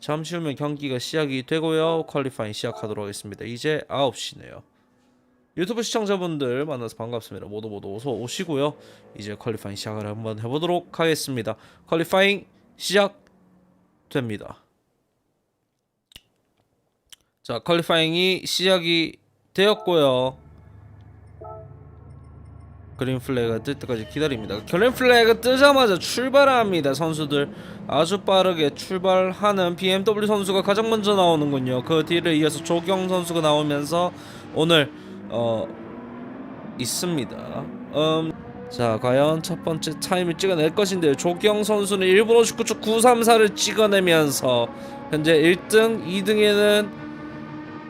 잠시 후면 경기가 시작이 되고요. 퀄리파잉 시작하도록 하겠습니다. 이제 9시네요. 유튜브 시청자분들 만나서 반갑습니다. 모두 모두 어서 오시고요. 이제 퀄리파잉 시작을 한번 해보도록 하겠습니다. 퀄리파잉 시작됩니다. 자, 퀄리파잉이 시작이 되었고요. 그린 플래그가 뜰 때까지 기다립니다. 그린 플래그 뜨자마자 출발합니다. 선수들 아주 빠르게 출발하는 BMW 선수가 가장 먼저 나오는군요. 그 뒤를 이어서 조경 선수가 나오면서 오늘 어 있습니다. 음, 자 과연 첫 번째 타임을 찍어낼 것인데요. 조경 선수는 일본어 19초 934를 찍어내면서 현재 1등, 2등에는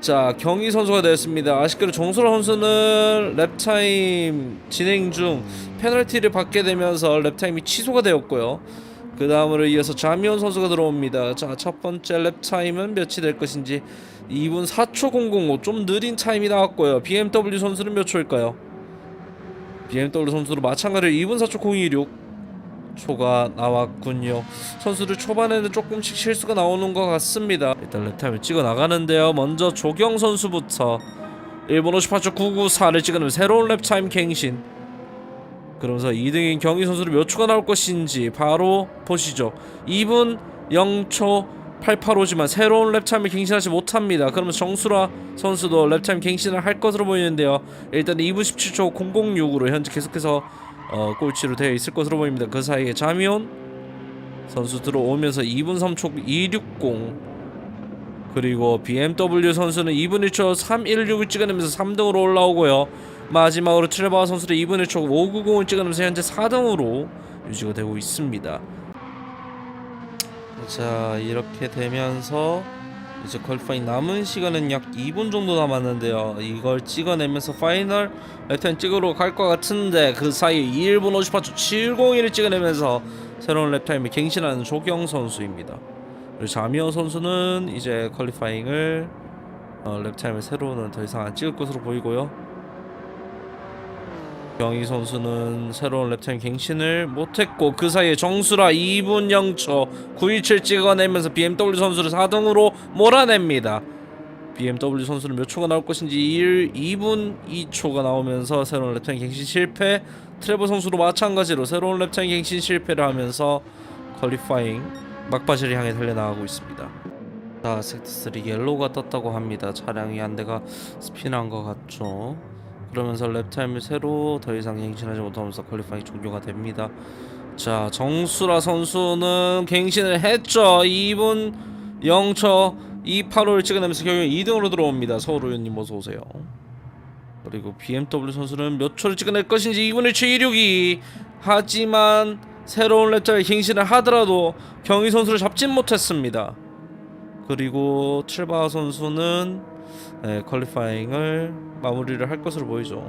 자 경희 선수가 되었습니다. 아쉽게도 정수라 선수는 랩타임 진행 중 페널티를 받게 되면서 랩타임이 취소가 되었고요. 그 다음으로 이어서 자미온 선수가 들어옵니다. 자 첫 번째 랩타임은 몇이 될 것인지 2분 4초 005 좀 느린 타임이 나왔고요. BMW 선수는 몇 초일까요? BMW 선수도 마찬가지로 2분 4초 026 초가 나왔군요. 선수들 초반에는 조금씩 실수가 나오는 것 같습니다. 일단 랩타임을 찍어 나가는데요. 먼저 조경 선수부터 1분 58초 994를 찍어내면 새로운 랩타임 갱신. 그러면서 2등인 경희 선수는 몇 초가 나올 것인지 바로 보시죠. 2분 0초 885지만 새로운 랩타임을 갱신하지 못합니다. 그러면 정수라 선수도 랩타임 갱신을 할 것으로 보이는데요. 일단 2분 17초 006으로 현재 계속해서 어, 꼴찌로 되어 있을 것으로 보입니다. 그 사이에 자미온 선수 들어오면서 2분 3초 260 그리고 BMW 선수는 2분 1초 316을 찍어내면서 3등으로 올라오고요. 마지막으로 트레바 선수도 2분 1초 590을 찍어내면서 현재 4등으로 유지가 되고 있습니다. 자 이렇게 되면서 이제 퀄리파잉 남은 시간은 약 2분 정도 남았는데요. 이걸 찍어내면서 파이널 랩타임 찍으러 갈 것 같은데 그 사이에 1분 58초 701을 찍어내면서 새로운 랩타임을 갱신하는 조경 선수입니다. 그리고 자미어 선수는 이제 퀄리파잉을 어, 랩타임을 새로는 더 이상 안 찍을 것으로 보이고요. 경희 선수는 새로운 랩타임 갱신을 못했고 그 사이에 정수라 2분 0초 927 찍어내면서 BMW 선수를 4등으로 몰아냅니다. BMW 선수는 몇 초가 나올 것인지 1, 2분 2초가 나오면서 새로운 랩타임 갱신 실패 트레버 선수도 마찬가지로 새로운 랩타임 갱신 실패를 하면서 퀄리파잉 막바지를 향해 달려나가고 있습니다. 자 섹트 3 옐로우가 떴다고 합니다. 차량이 한 대가 스피드한 것 같죠. 그러면서 랩타임을 새로 더 이상 갱신하지 못하면서 퀄리파잉 종료가 됩니다. 자 정수라 선수는 갱신을 했죠. 2분 0초 285를 찍어내면서 결국 2등으로 들어옵니다. 서울 우연님 어서 오세요. 그리고 BMW 선수는 몇 초를 찍어낼 것인지 2분 1초 162 하지만 새로운 랩타임 갱신을 하더라도 경희 선수를 잡진 못했습니다. 그리고 칠바 선수는 네, 퀄리파잉을 마무리를 할 것으로 보이죠.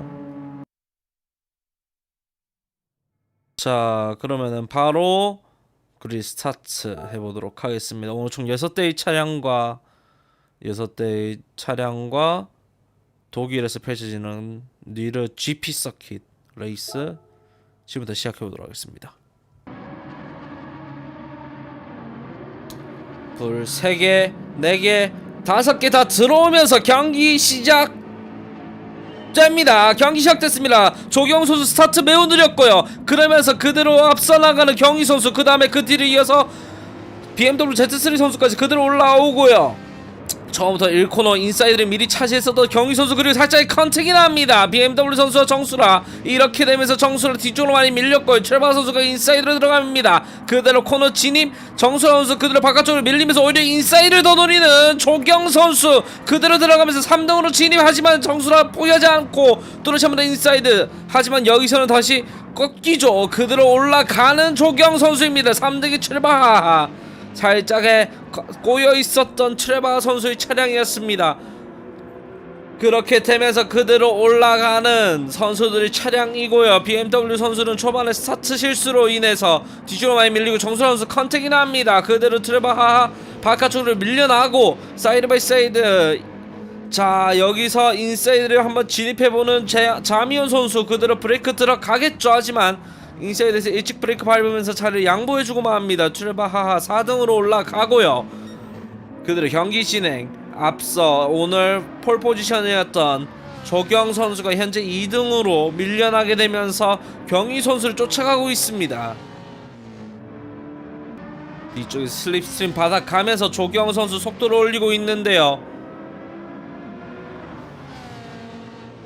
자, 그러면은 바로 그리 스타트 해보도록 하겠습니다. 오늘 총 6대의 차량과 6대의 차량과 독일에서 펼쳐지는 니르 GP 서킷 레이스 지금부터 시작해보도록 하겠습니다. 불 3개, 4개, 5개 다 들어오면서 경기 시작 됩니다. 경기 시작됐습니다. 조경 선수 스타트 매우 느렸고요. 그러면서 그대로 앞서 나가는 경희 선수 그 다음에 그 뒤를 이어서 BMW Z3 선수까지 그대로 올라오고요. 처음부터 1코너 인사이드를 미리 차지했었던 경희 선수 그리고 살짝 컨택이 납니다. BMW 선수와 정수라 이렇게 되면서 정수라 뒤쪽으로 많이 밀렸고요. 철바 선수가 인사이드로 들어갑니다. 그대로 코너 진입 정수라 선수 그대로 바깥쪽으로 밀리면서 오히려 인사이드를 더 노리는 조경 선수 그대로 들어가면서 3등으로 진입하지만 정수라 포기하지 않고 뚜렷합니다 인사이드 하지만 여기서는 다시 꺾이죠. 그대로 올라가는 조경 선수입니다. 3등이 출발 살짝에 꼬여 있었던 트레바 선수의 차량이었습니다. 그렇게 되면서 그대로 올라가는 선수들의 차량이고요. BMW 선수는 초반에 스타트 실수로 인해서 뒤쪽으로 많이 밀리고 정수 선수 컨택이 납니다. 그대로 트레바 하하 바깥쪽으로 밀려나고 사이드 바이 사이드 자 여기서 인사이드를 한번 진입해보는 제, 자미온 선수 그대로 브레이크 들어가겠죠 하지만 인사이드에서 일찍 브레이크 밟으면서 차를 양보해주고만 합니다 트레바 하하 4등으로 올라가고요 그들의 경기 진행 앞서 오늘 폴 포지션이었던 조경 선수가 현재 2등으로 밀려나게 되면서 경희 선수를 쫓아가고 있습니다. 뒤쪽에 슬립스트림 바닥 가면서 조경 선수 속도를 올리고 있는데요.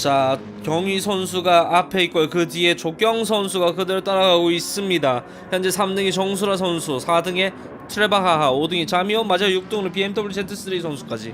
자, 경희 선수가 앞에 있고요. 그 뒤에 조경 선수가 그들을 따라가고 있습니다. 현재 3등이 정수라 선수, 4등에 트레바하하, 5등이 자미온, 마지막 6등으로 BMW Z3 선수까지.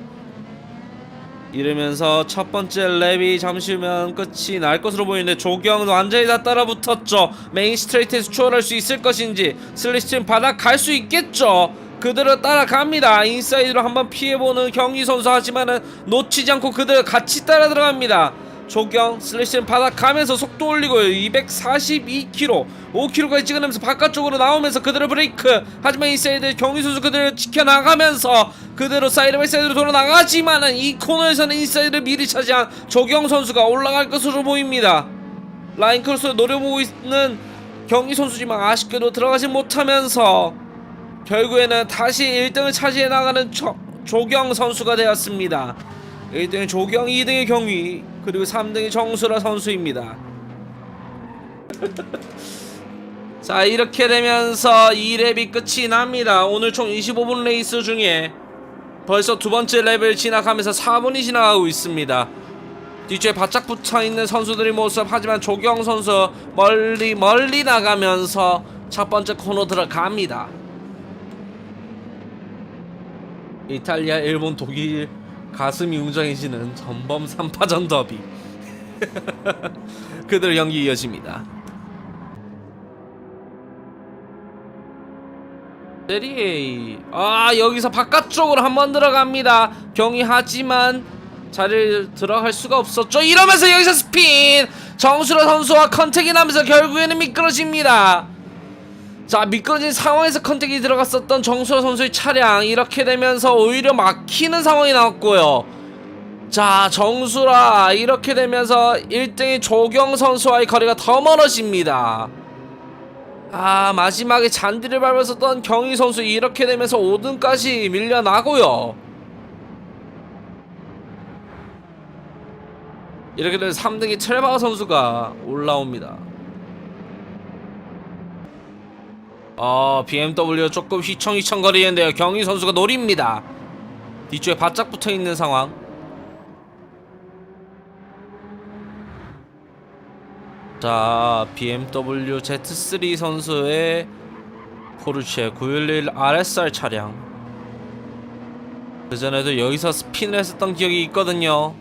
이러면서 첫 번째 랩이 잠시 후면 끝이 날 것으로 보이는데 조경도 완전히 다 따라붙었죠. 메인 스트레이트에서 추월할 수 있을 것인지 슬리스팀 바닥 갈 수 있겠죠. 그들을 따라갑니다. 인사이드로 한번 피해보는 경희 선수 하지만은 놓치지 않고 그들 같이 따라 들어갑니다. 조경 슬래시는 바닥 가면서 속도 올리고요. 242km 5km까지 찍어내면서 바깥쪽으로 나오면서 그대로 브레이크. 하지만 인사이드 경희 선수 그대로 지켜나가면서 그대로 사이드 바이 사이드로 돌아 나가지만은 이 코너에서는 인사이드를 미리 차지한 조경 선수가 올라갈 것으로 보입니다. 라인 크로스를 노려보고 있는 경희 선수지만 아쉽게도 들어가지 못하면서 결국에는 다시 1등을 차지해 나가는 조, 조경 선수가 되었습니다 1등이 조경, 2등이 경위, 그리고 3등이 정수라 선수입니다. 자, 이렇게 되면서 2랩이 끝이 납니다. 오늘 총 25분 레이스 중에 벌써 두 번째 랩을 지나가면서 4분이 지나가고 있습니다. 뒤쪽에 바짝 붙어 있는 선수들의 모습 하지만 조경 선수 멀리 멀리 나가면서 첫 번째 코너 들어갑니다. 이탈리아, 일본, 독일 가슴이 웅장해지는 전범 3파전 더비. 그들 연기 이어집니다. 세리에이 아 여기서 바깥쪽으로 한번 들어갑니다. 경이하지만 자리를 들어갈 수가 없었죠. 이러면서 여기서 스핀! 정수라 선수와 컨택이 나면서 결국에는 미끄러집니다 자 미끄러진 상황에서 컨택이 들어갔었던 정수라 선수의 차량 이렇게 되면서 오히려 막히는 상황이 나왔고요. 자 정수라 이렇게 되면서 1등의 조경 선수와의 거리가 더 멀어집니다. 아 마지막에 잔디를 밟았었던 경희 선수 이렇게 되면서 5등까지 밀려나고요. 이렇게 되면 3등의 트레바가 선수가 올라옵니다 어, BMW 조금 휘청휘청거리는데요. 경희 선수가 노립니다. 뒤쪽에 바짝 붙어 있는 상황. 자, BMW Z3 선수의 포르쉐 911 RSR 차량. 그전에도 여기서 스핀을 했었던 기억이 있거든요.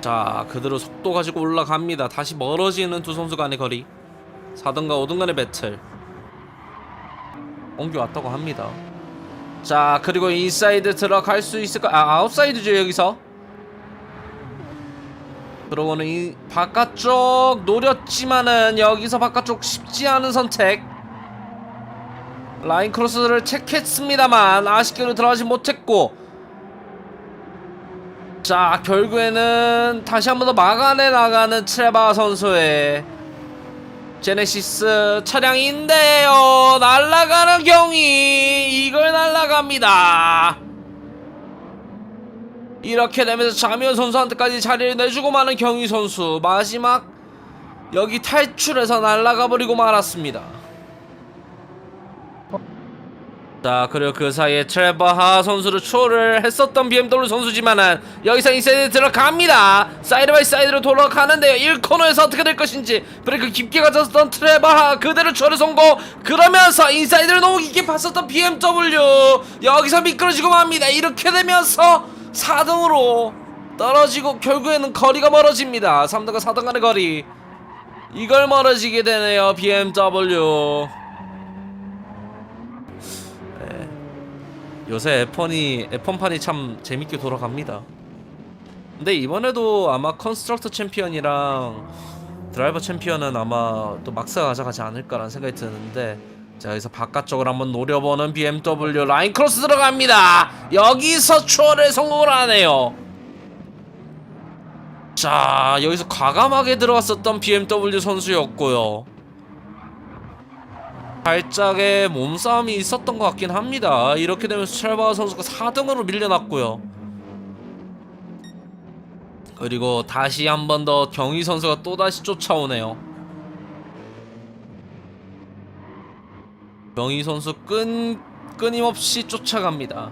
자 그대로 속도 가지고 올라갑니다. 다시 멀어지는 두 선수 간의 거리. 4등과 5등 간의 배틀. 옮겨왔다고 합니다. 자 그리고 인사이드 들어갈 수 있을까 아 아웃사이드죠 여기서. 그러고는 이 바깥쪽 노렸지만은 여기서 바깥쪽 쉽지 않은 선택. 라인 크로스를 체크했습니다만 아쉽게도 들어가지 못했고 자 결국에는 다시 한 번 더 막아내 나가는 트레바 선수의 제네시스 차량인데요. 날아가는 경위 이걸 날아갑니다. 이렇게 되면서 자미현 선수한테까지 자리를 내주고 마는 경위 선수 마지막 여기 탈출해서 날아가 버리고 말았습니다 자 그리고 그 사이에 트레버 하 선수를 추월을 했었던 BMW 선수지만은 여기서 인사이드 들어갑니다. 사이드 바이 사이드로 돌아가는데요. 1코너에서 어떻게 될 것인지. 브레이크 깊게 가졌던 트레버 하 그대로 추월을 성공. 그러면서 인사이드를 너무 깊게 봤었던 BMW 여기서 미끄러지고 맙니다. 이렇게 되면서 4등으로 떨어지고 결국에는 거리가 멀어집니다. 3등과 4등 간의 거리. 이걸 멀어지게 되네요 BMW 요새 F1이 F1판이 참 재밌게 돌아갑니다. 근데 이번에도 아마 컨스트럭터 챔피언이랑 드라이버 챔피언은 아마 또 막스가 가져가지 않을까라는 생각이 드는데 자 여기서 바깥쪽으로 한번 노려보는 BMW 라인 크로스 들어갑니다. 여기서 추월에 성공을 하네요. 자 여기서 과감하게 들어갔었던 BMW 선수였고요. 살짝의 몸싸움이 있었던 것 같긴 합니다. 이렇게 되면서 첼바 선수가 4등으로 밀려났고요. 그리고 다시 한 번 더 경희 선수가 또다시 쫓아오네요. 경희 선수 끈 끊임없이 쫓아갑니다.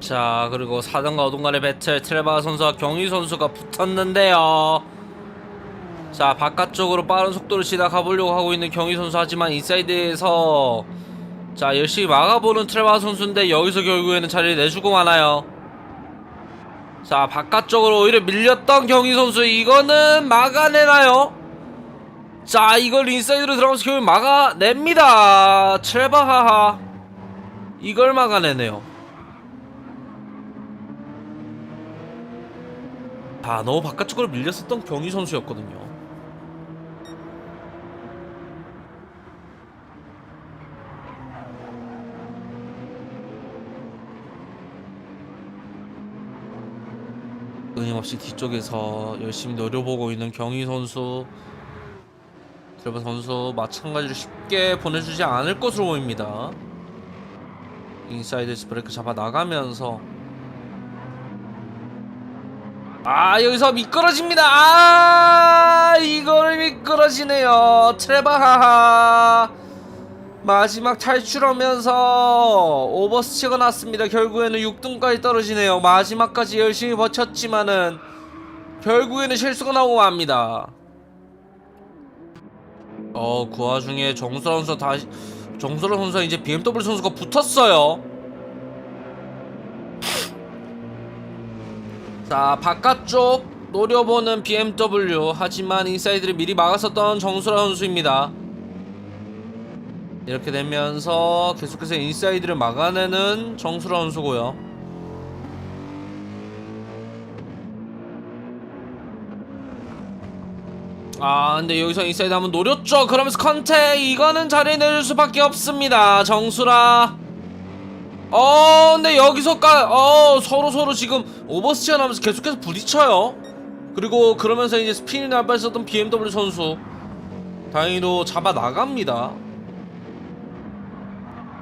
자 그리고 4등과 5등 간의 배틀 트레바 선수와 경희 선수가 붙었는데요. 자 바깥쪽으로 빠른 속도로 지나가 보려고 하고 있는 경희 선수 하지만 인사이드에서 자 열심히 막아보는 트레바 선수인데 여기서 결국에는 자리를 내주고 마나요. 자 바깥쪽으로 오히려 밀렸던 경희 선수 이거는 막아내나요? 자 이걸 인사이드로 들어가면서 결국 막아냅니다. 트레바하하 이걸 막아내네요. 아 너무 바깥쪽으로 밀렸었던 경희 선수였거든요. 없이 뒤쪽에서 열심히 노려보고 있는 경희 선수. 드래버 선수 마찬가지로 쉽게 보내주지 않을 것으로 보입니다. 인사이드 브레이크 잡아 나가면서. 아 여기서 미끄러집니다. 아 이거를 미끄러지네요. 트레바하하 마지막 탈출하면서 오버스치가 났습니다. 결국에는 6등까지 떨어지네요. 마지막까지 열심히 버텼지만은 결국에는 실수가 나오고 맙니다. 어 그 와중에 정수라 선수 다시 정수라 선수가 이제 BMW 선수가 붙었어요. 자 바깥쪽 노려보는 BMW 하지만 인사이드를 미리 막았었던 정수라 선수입니다 이렇게 되면서 계속해서 인사이드를 막아내는 정수라 선수고요. 아 근데 여기서 인사이드 한번 노렸죠? 그러면서 컨테 이거는 자리 내줄 수밖에 없습니다. 정수라. 어 근데 여기서까 어 서로 서로 지금 오버스티어 나면서 계속해서 부딪혀요. 그리고 그러면서 이제 스피드 날발했었던 BMW 선수. 다행히도 잡아 나갑니다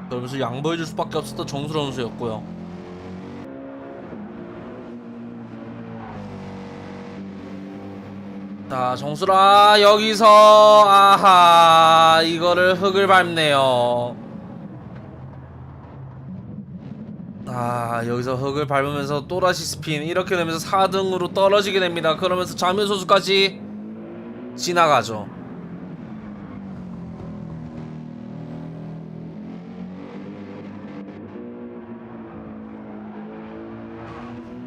그러면서 양보해줄 수밖에 없었던 정수라 선수였고요. 자 정수라 여기서 아하 이거를 흙을 밟네요. 아 여기서 흙을 밟으면서 또다시 스핀 이렇게 되면서 4등으로 떨어지게 됩니다. 그러면서 자면 선수까지 지나가죠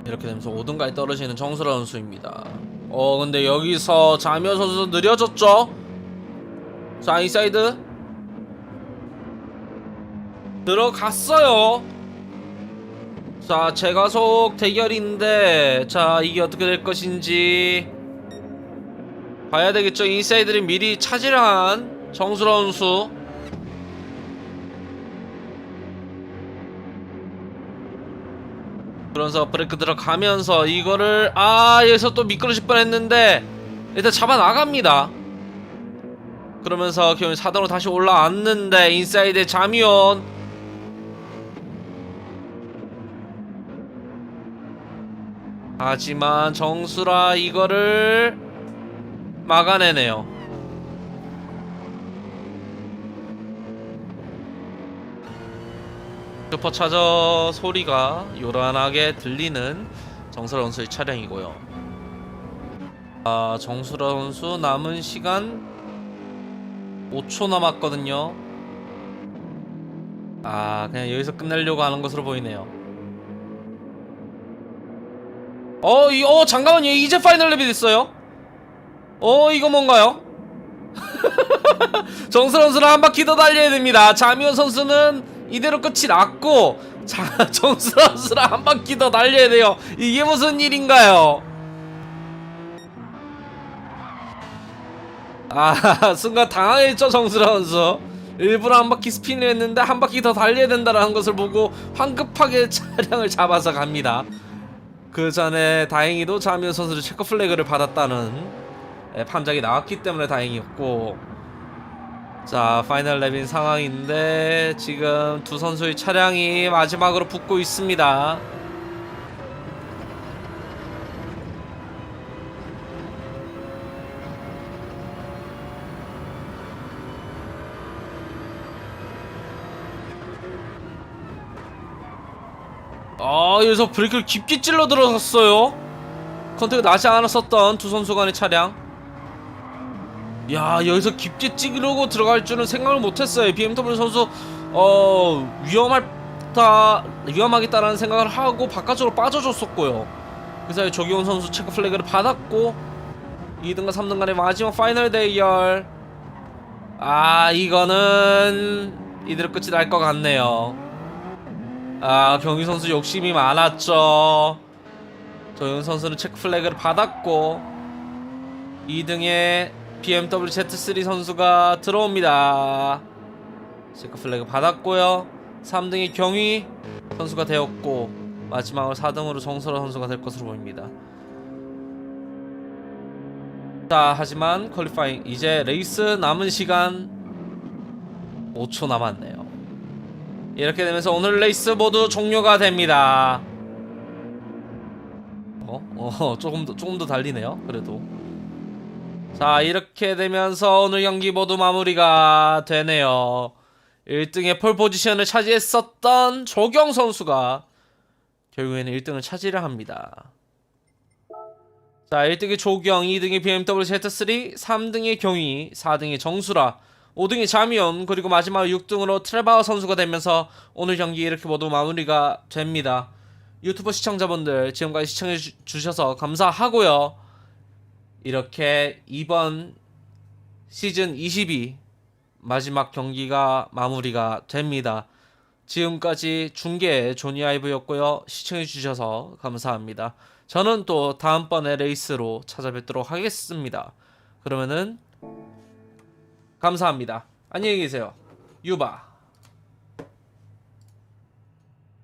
이렇게 되면서 5등까지 떨어지는 정수라 선수입니다. 어 근데 여기서 자면 선수 느려졌죠? 자 인사이드. 들어갔어요. 자 제가속 대결인데 자 이게 어떻게 될 것인지. 봐야 되겠죠? 인사이드를 미리 차지한 정수라 선수 그러면서 브레이크 들어가면서 이거를 아 여기서 또 미끄러질 뻔했는데 일단 잡아 나갑니다. 그러면서 기온이 4등으로 다시 올라왔는데 인사이드에 자미온 하지만 정수라 이거를 막아내네요. 슈퍼차저 소리가 요란하게 들리는 정수라 선수의 차량이고요. 아, 정수라 선수 남은 시간 5초 남았거든요. 아, 그냥 여기서 끝내려고 하는 것으로 보이네요. 어, 이, 어, 잠깐만요. 이제 파이널 랩이 됐어요. 어, 이거 뭔가요? 정수라 선수는 한 바퀴 더 달려야 됩니다. 자미원 선수는 이대로 끝이 났고 자 정수라 선수랑 한 바퀴 더 달려야 돼요. 이게 무슨 일인가요? 아 순간 당황했죠 정수라 선수. 일부러 한 바퀴 스핀을 했는데 한 바퀴 더 달려야 된다라는 것을 보고 황급하게 차량을 잡아서 갑니다. 그 전에 다행히도 자미원 선수를 체크 플래그를 받았다는 예, 판작이 나왔기 때문에 다행이었고 자 파이널 랩인 상황인데 지금 두 선수의 차량이 마지막으로 붙고 있습니다. 아 여기서 브레이크를 깊게 찔러 들어갔어요 컨택이 나지 않았었던 두 선수 간의 차량 야 여기서 깊게 찌르고 들어갈 줄은 생각을 못했어요. BMW 선수 어 위험하다 위험하겠다라는 생각을 하고 바깥쪽으로 빠져줬었고요. 그래서 조기훈 선수 체크 플래그를 받았고 2등과 3등 간의 마지막 파이널 대열 아 이거는 이대로 끝이 날 것 같네요. 아 경희 선수 욕심이 많았죠. 조윤 선수는 체크 플래그를 받았고 2등에 BMW Z3 선수가 들어옵니다. 체크 플래그 받았고요. 3등이 경희 선수가 되었고 마지막으로 4등으로 정설아 선수가 될 것으로 보입니다. 자 하지만 퀄리파잉 이제 레이스 남은 시간 5초 남았네요. 이렇게 되면서 오늘 레이스 모두 종료가 됩니다. 어? 어, 조금 더 조금 더 달리네요. 그래도. 자, 이렇게 되면서 오늘 경기 모두 마무리가 되네요. 1등의 폴 포지션을 차지했었던 조경 선수가 결국에는 1등을 차지를 합니다. 자, 1등이 조경, 2등이 BMW Z3, 3등이 경희, 4등이 정수라, 5등이 자미온 그리고 마지막 6등으로 트레바우 선수가 되면서 오늘 경기 이렇게 모두 마무리가 됩니다. 유튜브 시청자분들 지금까지 시청해 주- 주셔서 감사하고요. 이렇게 이번 시즌 22 마지막 경기가 마무리가 됩니다. 지금까지 중계 조니 아이브였고요. 시청해 주셔서 감사합니다. 저는 또 다음번에 레이스로 찾아뵙도록 하겠습니다. 그러면은 감사합니다. 안녕히 계세요. 유바.